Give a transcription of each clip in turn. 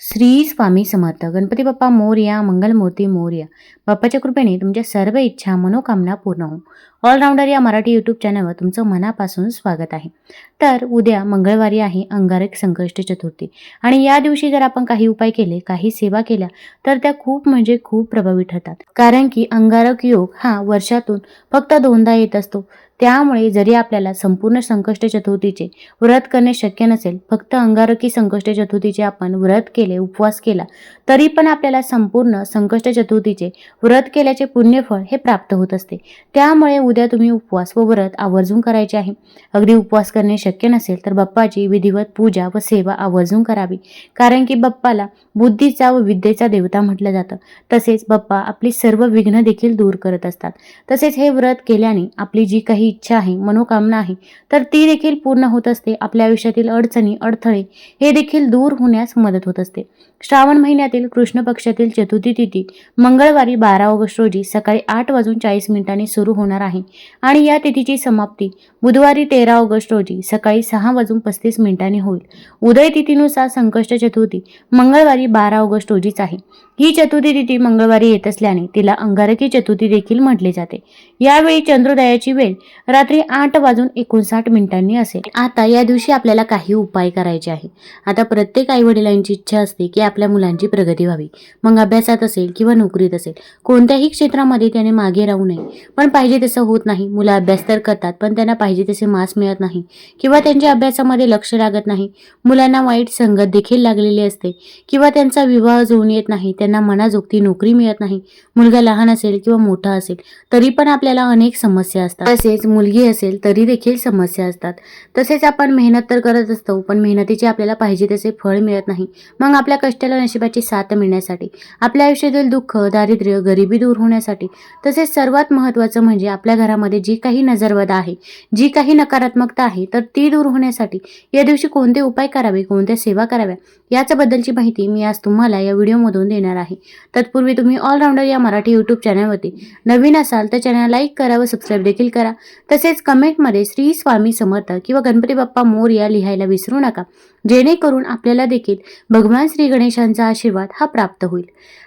श्री स्वामी समर्थ. गणपती बाप्पा मोर्या मंगलमूर्ती मोर्या. बाप्पाच्या कृपेने तुमच्या सर्व इच्छा मनोकामना पूर्ण हो ऑलराऊंडर या मराठी यूट्यूब चॅनलवर तुमचं मनापासून स्वागत आहे. तर उद्या मंगळवारी आहे अंगारक संकष्ट चतुर्थी. आणि या दिवशी जर आपण काही उपाय केले काही सेवा केल्या तर त्या खूप म्हणजे खूप प्रभावी ठरतात. कारण की अंगारक योग हा वर्षातून फक्त दोनदा येत असतो. त्यामुळे जरी आपल्याला संपूर्ण संकष्ट चतुर्थीचे व्रत करणे शक्य नसेल फक्त अंगारकी संकष्ट चतुर्थीचे आपण व्रत केले उपवास केला तरी पण आपल्याला संपूर्ण संकष्ट चतुर्थीचे व्रत केल्याचे पुण्यफळ हे प्राप्त होत असते. त्यामुळे उद्या तुम्ही उपवास व व्रत आवर्जून करायचे आहे. अगदी उपवास करणे शक्य नसेल तर बाप्पाची विधिवत पूजा व सेवा आवर्जून करावी. कारण की बाप्पाला बुद्धीचा व विद्येचा देवता म्हटलं जातं. तसेच बाप्पा आपली सर्व विघ्न देखील दूर करत असतात. तसेच हे व्रत केल्याने आपली जी काही इच्छा आहे मनोकामना आहे तर ती देखील पूर्ण होत असते. आपल्या आयुष्यातील अडचणी अडथळे हे देखील दूर होण्यास मदत होत असते. श्रावण महिन्यातील कृष्ण पक्षातील चतुर्थी तिथी मंगळवारी बारा ऑगस्ट रोजी सकाळी आठ वाजून चाळीस मिनिटांनी सुरू होणार आहे आणि या तिथीची समाप्ती बुधवारी तेरा ऑगस्ट रोजी सकाळी सहा वाजून पस्तीस मिनिटांनी होईल. उदय तिथीनुसार संकष्ट चतुर्थी मंगळवारी बारा ऑगस्ट रोजीच आहे. ही चतुर्थी तिथी मंगळवारी येत असल्याने तिला अंगारकी चतुर्थी देखील म्हटले जाते. यावेळी चंद्रोदयाची वेळ रात्री आठ वाजून एकोणसाठ मिनिटांनी असेल. आता या दिवशी आपल्याला काही उपाय करायचे आहे आता प्रत्येक आई वडिलांची इच्छा असते की आपल्या मुलांची प्रगती व्हावी. मग अभ्यासात असेल किंवा नोकरीत असेल कोणत्याही क्षेत्रामध्ये त्याने मागे राहू नये. पण पाहिजे तसं होत नाही. मुलं अभ्यास तर करतात पण त्यांना पाहिजे तसे मार्क्स मिळत नाही. किंवा त्यांच्या अभ्यासामध्ये लक्ष लागत नाही. मुलांना वाईट संगत देखील लागलेली असते. किंवा त्यांचा विवाह जुळून येत नाही. त्यांना मनाजोगती नोकरी मिळत नाही. मुलगा लहान असेल किंवा मोठा असेल तरी पण आपल्याला अनेक समस्या असतात. तसेच मुलगी असेल तरी देखील समस्या असतात. तसेच आपण मेहनत तर करत असतो पण मेहनतीचे आपल्याला पाहिजे तसे फळ मिळत नाही. मग आपल्या कष्टाला नशिबाची साथ मिळण्यासाठी आपल्या आयुष्यातील दुःख दारिद्र्य गरिबी दूर होण्यासाठी तसेच सर्वात महत्त्वाचं म्हणजे आपल्या घरामध्ये जी काही नजरवदा आहे जी काही नकारात्मकता आहे तर ती दूर होण्यासाठी या दिवशी कोणते उपाय करावे कोणत्या सेवा कराव्या याच्याबद्दलची माहिती मी आज तुम्हाला या व्हिडिओमधून देणार आहे. तत्पूर्वी तुम्ही ऑलराऊंडर या मराठी यूट्यूब चॅनलवरती नवीन असाल तर चॅनल लाईक करा व सबस्क्राईब देखील करा. तसेच कमेंटमध्ये श्री स्वामी समर्थ किंवा गणपती बाप्पा मोर या लिहायला विसरू नका. जेणेकरून आपल्याला देखील भगवान श्री गणेशांचा आशीर्वाद हा प्राप्त होईल.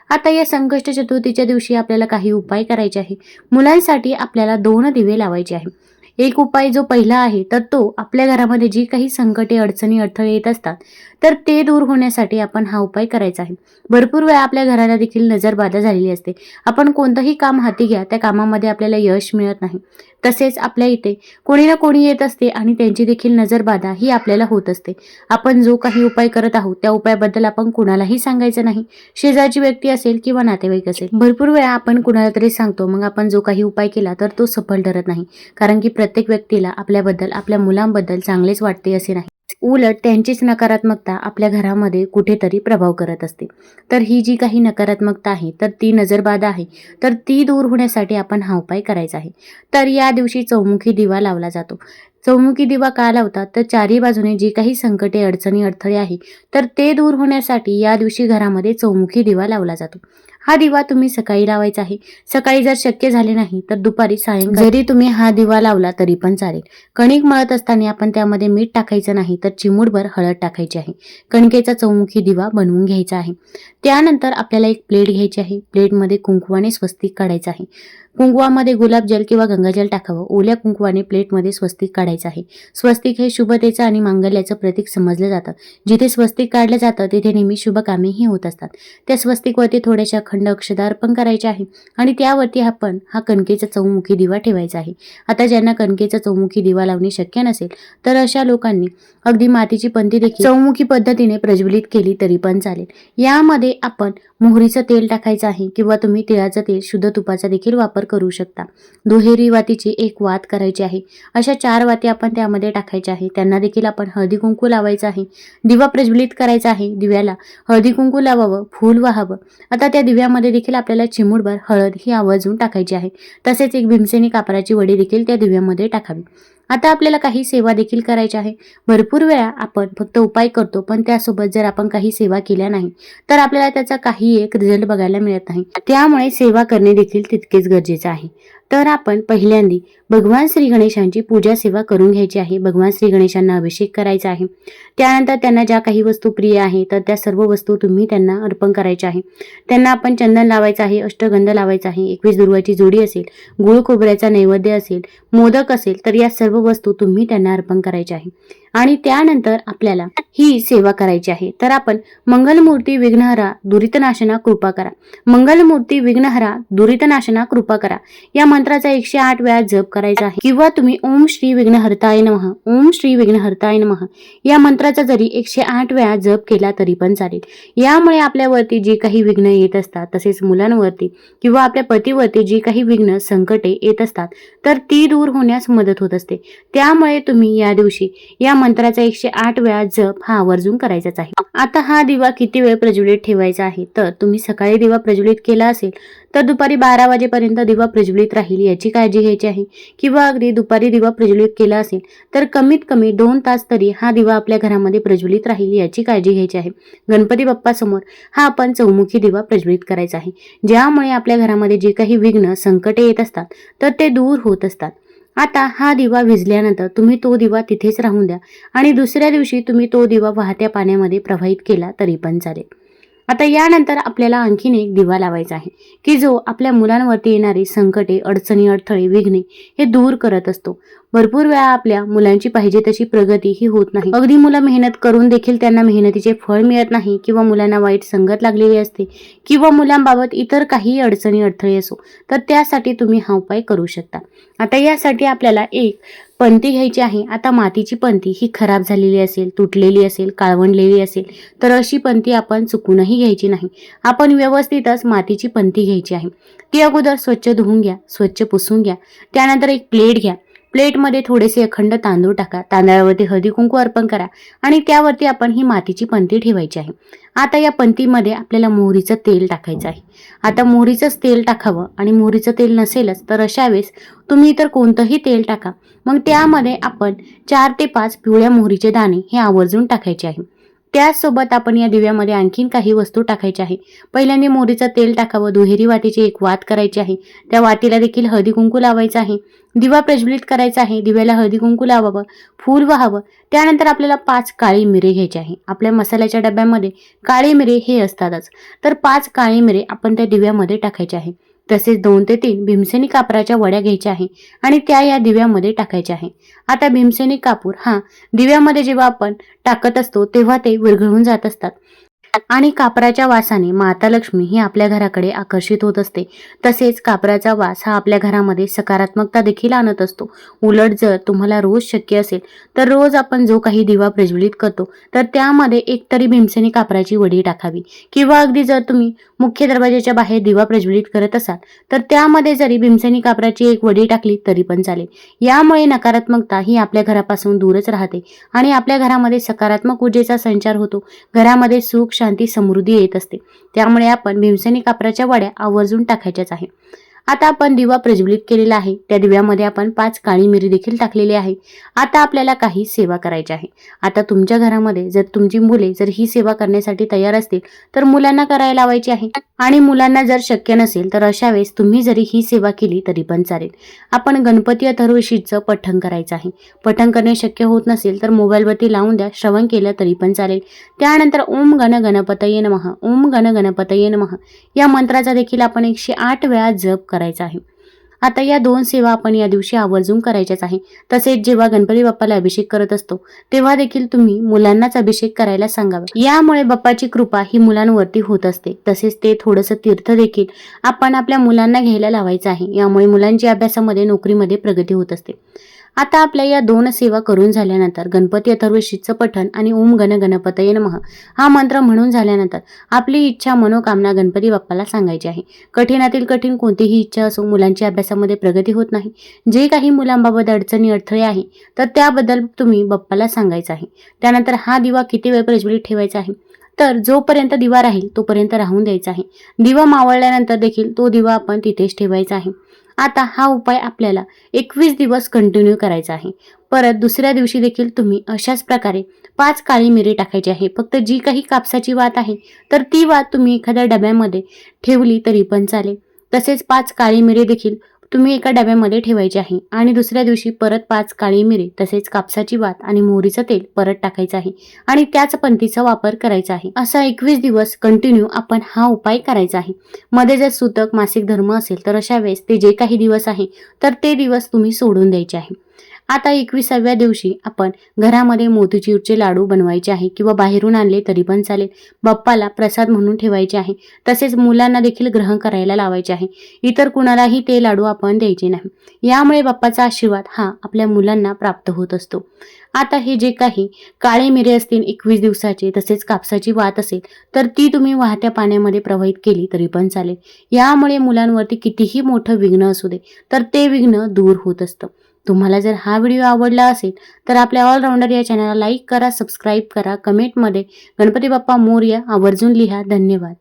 आता या संकष्ट चतुर्थीच्या दिवशी आपल्याला काही उपाय करायचे आहे. मुलांसाठी आपल्याला दोन दिवे लावायचे आहे. एक उपाय जो पहिला आहे तर तो आपल्या घरामध्ये जी काही संकटे अडचणी अडथळे येत असतात तर ते दूर होण्यासाठी आपण हा उपाय करायचा आहे. भरपूर वेळा आपल्या घराला देखील नजरबाधा झालेली असते. आपण कोणतंही काम हाती घ्या त्या कामामध्ये आपल्याला यश मिळत नाही. तसेच आपल्या इथे कोणी ना कोणी येत असते आणि त्यांची देखील नजरबाधा ही आपल्याला होत असते. आपण जो काही उपाय करत आहोत त्या उपायाबद्दल आपण कुणालाही सांगायचं नाही. शेजारची व्यक्ती असेल किंवा नातेवाईक असेल भरपूर वेळा आपण कुणाला तरी सांगतो मग आपण जो काही उपाय केला तर तो सफल ठरत नाही. कारण की प्रत्येक व्यक्तीला आपल्याबद्दल आपल्या मुलांबद्दल चांगलेच वाटते असे नाही. उलट त्यांचीच नकारात्मकता आपल्या घरामध्ये कुठेतरी प्रभाव करत असते. तर ही जी काही नकारात्मकता आहे तर ती नजरबाधा आहे तर ती दूर होण्यासाठी आपण हा उपाय करायचा आहे. तर या दिवशी चौमुखी दिवा लावला जातो. चौमुखी दिवा का लावतात? तर चारी बाजूने जी काही संकटे अडचणी अडथळे आहे तर ते दूर होण्यासाठी या दिवशी घरामध्ये चौमुखी दिवा लावला जातो. हा दिवा तुम्ही सकाळी लावायचा आहे. सकाळी जर शक्य झाले नाही तर दुपारी सायंकाळी. जरी तुम्ही हा दिवा लावला तरी पण चालेल. कणिक मळत असताना आपण त्यामध्ये मीठ टाकायचं नाही तर चिमूटभर हळद टाकायची आहे. कणकेचा चौमुखी दिवा बनवून घ्यायचा आहे. त्यानंतर आपल्याला एक प्लेट घ्यायची आहे. प्लेटमध्ये कुंकू आणि स्वस्तिक काढायचं आहे. कुंकवामध्ये गुलाबजल किंवा गंगाजल टाकावं. ओल्या कुंकवाने प्लेटमध्ये स्वस्तिक काढायचं आहे. स्वस्तिक हे शुभतेचं आणि मांगल्याचं प्रतीक समजलं जातं. जिथे स्वस्तिक काढलं जातं तिथे नेहमी शुभ कामेही होत असतात. त्या स्वस्तिकवरती थोड्याशा अखंड अक्षदा अर्पण करायचे आहे आणि त्यावरती आपण हा कणकेचा चौमुखी दिवा ठेवायचा आहे. आता ज्यांना कणकेचा चौमुखी दिवा लावणे शक्य नसेल तर अशा लोकांनी अगदी मातीची पंथी देखील चौमुखी पद्धतीने प्रज्वलित केली तरी पण चालेल. यामध्ये आपण मोहरीचं तेल टाकायचं आहे किंवा तुम्ही तिळाचं तेल शुद्ध तुपाचा देखील वापर करू शकता. दुहेरी वातीची एक वात करायची आहे. अशा चार वाती आपण त्यामध्ये टाकायच्या आहे. त्यांना देखील आपण हळदी कुंकू लावायचं आहे. दिवा प्रज्वलित करायचा आहे दिव्याला. हळदी कुंकू लावावं फूल वाहावं. आता त्या दिव्यामध्ये देखील आपल्याला चिमूडभर हळद ही आवर्जून टाकायची आहे. तसेच एक भीमसेनी कापराची वडी देखील त्या दिव्यामध्ये टाकावी. आता आपल्याला काही सेवा देखील करायच्या आहे. भरपूर वेळा आपण फक्त उपाय करतो पण त्यासोबत जर आपण काही सेवा केल्या नाही तर आपल्याला त्याचा काही एक रिझल्ट बघायला मिळत नाही. त्यामुळे सेवा करणे देखील तितकेच गरजेचे आहे. तर आपण पहिल्यांदी भगवान श्री गणेशांची पूजा सेवा करून घ्यायची आहे. भगवान श्री गणेशांना अभिषेक करायचा आहे. त्यानंतर त्यांना ज्या काही वस्तू प्रिय आहे तर त्या सर्व वस्तू तुम्ही त्यांना अर्पण करायच्या आहे. त्यांना आपण चंदन लावायचं आहे अष्टगंध लावायचा आहे एकवीस दुर्वाची जोडी असेल गुळ खोबऱ्याचा नैवेद्य असेल मोदक असेल तर या सर्व वस्तू तुम्ही त्यांना अर्पण करायच्या आहे. आणि त्यानंतर आपल्याला ही सेवा करायची आहे. तर आपण मंगलमूर्ती विघ्नहरा दुरितनाशना कृपा करा. मंगलमूर्ती विघ्नहरा दुरितनाशना कृपा करा. या मंत्राचा एकशे आठ वेळा जप करायचा आहे. किंवा तुम्ही ओम श्री विघ्नहर्ताय नमः ओम श्री विघ्नहर्ताय नमः या मंत्राचा जरी एकशे आठ वेळा जप केला तरी पण चालेल. यामुळे आपल्यावरती जी काही विघ्न येत असतात तसेच मुलांवरती किंवा आपल्या पतीवरती जी काही विघ्न संकटे येत असतात तर ती दूर होण्यास मदत होत असते. त्यामुळे तुम्ही या दिवशी या मंत्राचा एकशे आठ वेळा जप हा आवर्जून करायचाच आहे. आता हा दिवा किती वेळ प्रज्वलित ठेवायचा आहे? तर तुम्ही सकाळी दिवा प्रज्वलित केला असेल तर दुपारी बारा वाजेपर्यंत दिवा प्रज्वलित राहील याची काळजी घ्यायची आहे. किंवा अगदी दुपारी दिवा प्रज्वलित केला असेल तर कमीत कमी दोन तास तरी हा दिवा आपल्या घरामध्ये प्रज्वलित राहील याची काळजी घ्यायची आहे. गणपती बाप्पासमोर हा आपण चौमुखी दिवा प्रज्वलित करायचा आहे. ज्यामुळे आपल्या घरामध्ये जे काही विघ्न संकटे येत असतात तर ते दूर होत असतात. आता हा दिवा विझल्यानंतर तुम्ही तो दिवा तिथेच राहून द्या. आणि दुसऱ्या दिवशी तुम्ही तो दिवा वाहत्या पाण्यामध्ये प्रवाहित केला तरी पण चालेल. आता यानंतर आपल्याला आणखीन एक दिवा लावायचा आहे की जो आपल्या मुलांवरती येणारी संकटे अडचणी अडथळे विघ्ने हे दूर करत असतो. भरपूर वेळा आपल्या मुलांची पाहिजे तशी प्रगती ही होत नाही. अगदी मुलं मेहनत करून देखील त्यांना मेहनतीचे फळ मिळत नाही किंवा मुलांना वाईट संगत लागलेली असते किंवा मुलांबाबत इतर काही अडचणी अडथळे असो तर त्यासाठी तुम्ही हा उपाय करू शकता. आता यासाठी आपल्याला एक पंती घ्यायची आहे. आता मातीची पंती ही खराब झालेली असेल तुटलेली असेल काळवंडलेली असेल तर अशी पंती आपण चुकूनही घ्यायची नाही. आपण व्यवस्थितच मातीची पंती घ्यायची आहे. ती अगोदर स्वच्छ धुवून घ्या स्वच्छ पुसून घ्या. त्यानंतर एक प्लेट घ्या. प्लेटमध्ये थोडेसे अखंड तांदूळ टाका. तांदळावरती हळदी कुंकू अर्पण करा आणि त्यावरती आपण ही मातीची पंती ठेवायची आहे. आता या पंतीमध्ये आपल्याला मोहरीचं तेल टाकायचं आहे. आता मोहरीचंच तेल टाकावं आणि मोहरीचं तेल नसेलच तर अशा वेळेस तुम्ही इतर कोणतंही तेल टाका. मग त्यामध्ये आपण चार ते पाच पिवळ्या मोहरीचे दाणे हे आवर्जून टाकायचे आहे. त्याचसोबत आपण या दिव्यामध्ये आणखीन काही वस्तू टाकायच्या आहे. पहिल्यांदा मोहरीचं तेल टाकावं दुहेरी वाटीची एक वात करायची आहे. त्या वाटीला देखील हळदी कुंकू लावायचं आहे. दिवा प्रज्वलित करायचा आहे. दिव्याला हळदी कुंकू लावावं फूल व्हावं. त्यानंतर आपल्याला पाच काळी मिरे घ्यायची आहे. आपल्या मसाल्याच्या डब्यामध्ये काळी मिरे हे असतातच. तर पाच काळी मिरे आपण त्या दिव्यामध्ये टाकायचे आहे. तसेच दोन ते तीन भीमसेनी कापराच्या वड्या घ्यायच्या आहे आणि त्या या दिव्यामध्ये टाकायच्या आहे. आता भीमसेनी कापूर हा दिव्यामध्ये जेव्हा आपण टाकत असतो तेव्हा ते विरघळून जात असतात. आणि कापराच्या वासाने माता लक्ष्मी ही आपल्या घराकडे आकर्षित होत असते. तसेच कापराचा वास हा आपल्या घरामध्ये सकारात्मकता देखील आणत असतो. उलट जर तुम्हाला रोज शक्य असेल तर रोज आपण जो काही दिवा प्रज्वलित करतो तर त्यामध्ये एकतरी भीमसेनी कापराची वडी टाकावी. किंवा अगदी जर तुम्ही मुख्य दरवाजाच्या बाहेर दिवा प्रज्वलित करत असाल तर त्यामध्ये जरी भीमसेनी कापराची एक वडी टाकली तरी पण चालेल. यामुळे नकारात्मकता ही आपल्या घरापासून दूरच राहते आणि आपल्या घरामध्ये सकारात्मक ऊर्जेचा संचार होतो. घरामध्ये सुख शांती समृद्धी येत असते. त्यामुळे आपण भीमसेनी कापराच्या वड्या आवर्जून टाकायच्याच आहे. आता आपण दिवा प्रज्वलित केलेला आहे. त्या दिव्यामध्ये आपण पाच काळी मिरी देखील टाकलेली आहे. आता आपल्याला काही सेवा करायची आहे. आता तुमच्या घरामध्ये जर तुमची मुले जर ही सेवा करण्यासाठी तयार असतील तर मुलांना करायला लावायची आहे. आणि मुलांना जर शक्य नसेल तर अशा वेळेस तुम्ही जरी ही सेवा केली तरी पण चालेल. आपण गणपती अथर्वशीचं पठण करायचं आहे. पठण करणे शक्य होत नसेल तर मोबाईलवरती लावून द्या. श्रवण केलं तरी पण चालेल. त्यानंतर ओम गण गणपतये नमः. ओम गण गणपतये नमः. या मंत्राचा देखील आपण एकशे आठ वेळा जप करायचा आहे. आता या दोन सेवा आपण या दिवशी आवर्जून करायच्याच आहे. तसेच जेव्हा गणपती बाप्पाला अभिषेक करत असतो तेव्हा देखील तुम्ही मुलांनाच अभिषेक करायला सांगावा. यामुळे बाप्पाची कृपा ही मुलांवरती होत असते. तसेच ते थोडंसं तीर्थ देखील आपण आपल्या मुलांना घ्यायला लावायचं आहे. यामुळे मुलांची अभ्यासामध्ये नोकरीमध्ये प्रगती होत असते. आता आपल्या या दोन सेवा करून झाल्यानंतर गणपती अथर्वशीचं पठण आणि ओम गण गणपतये नमः हा मंत्र म्हणून झाल्यानंतर आपली इच्छा मनोकामना गणपती बाप्पाला सांगायची आहे. कठीणातील कठीण कोणतीही इच्छा असो मुलांची अभ्यासामध्ये प्रगती होत नाही. जे काही मुलांबाबत अडचणी अडथळे आहे तर त्याबद्दल तुम्ही बाप्पाला सांगायचं आहे. त्यानंतर हा दिवा किती वेळ प्रज्वलित ठेवायचा आहे? तर जोपर्यंत दिवा राहील तोपर्यंत राहून द्यायचा आहे. दिवा मावळल्यानंतर देखील तो दिवा आपण तिथेच ठेवायचा आहे. आता हा उपाय आपल्याला एकवीस दिवस कंटिन्यू करायचा आहे. परत दुसऱ्या दिवशी देखील तुम्ही अशाच प्रकारे पाच काळी मिरी टाकायची आहे. फक्त जी काही कापसाची वात आहे तर ती वात तुम्ही एखाद्या डब्यामध्ये ठेवली तरी पण चालेल. तसेच पाच काळी मिरी देखील तुम्ही एका डब्यामध्ये ठेवायचे आहे आणि दुसऱ्या दिवशी परत पाच काळी मिरी तसेच कापसाची वात आणि मोहरीचं तेल परत टाकायचं आहे आणि त्याच पंथीचा वापर करायचा आहे. असा एकवीस दिवस कंटिन्यू आपण हा उपाय करायचा आहे. मध्ये जर सुतक मासिक धर्म असेल तर अशा वेळेस ते जे काही दिवस आहे तर ते दिवस तुम्ही सोडून द्यायचे आहे. आता एकविसाव्या दिवशी आपण घरामध्ये मोतीचूरचे लाडू बनवायचे आहे किंवा बाहेरून आणले तरी पण चालेल. बाप्पाला प्रसाद म्हणून ठेवायचे आहे. तसेच मुलांना देखील ग्रहण करायला लावायचे आहे. इतर कुणालाही ते लाडू आपण द्यायचे नाही. यामुळे बाप्पाचा आशीर्वाद हा आपल्या मुलांना प्राप्त होत असतो. आता हे जे काही काळे मिरे असतील एकवीस दिवसाचे तसेच कापसाची वात असेल तर ती तुम्ही वाहत्या पाण्यामध्ये प्रवाहित केली तरी पण चालेल. यामुळे मुलांवरती कितीही मोठं विघ्न असू दे तर ते विघ्न दूर होत असतं. तुम्हाला जर हा व्हिडिओ आवडला असेल तर आपल्या ऑलराऊंडर या चॅनलला लाईक करा सबस्क्राईब करा कमेंटमध्ये गणपती बाप्पा मोर्या आवर्जून लिहा. धन्यवाद.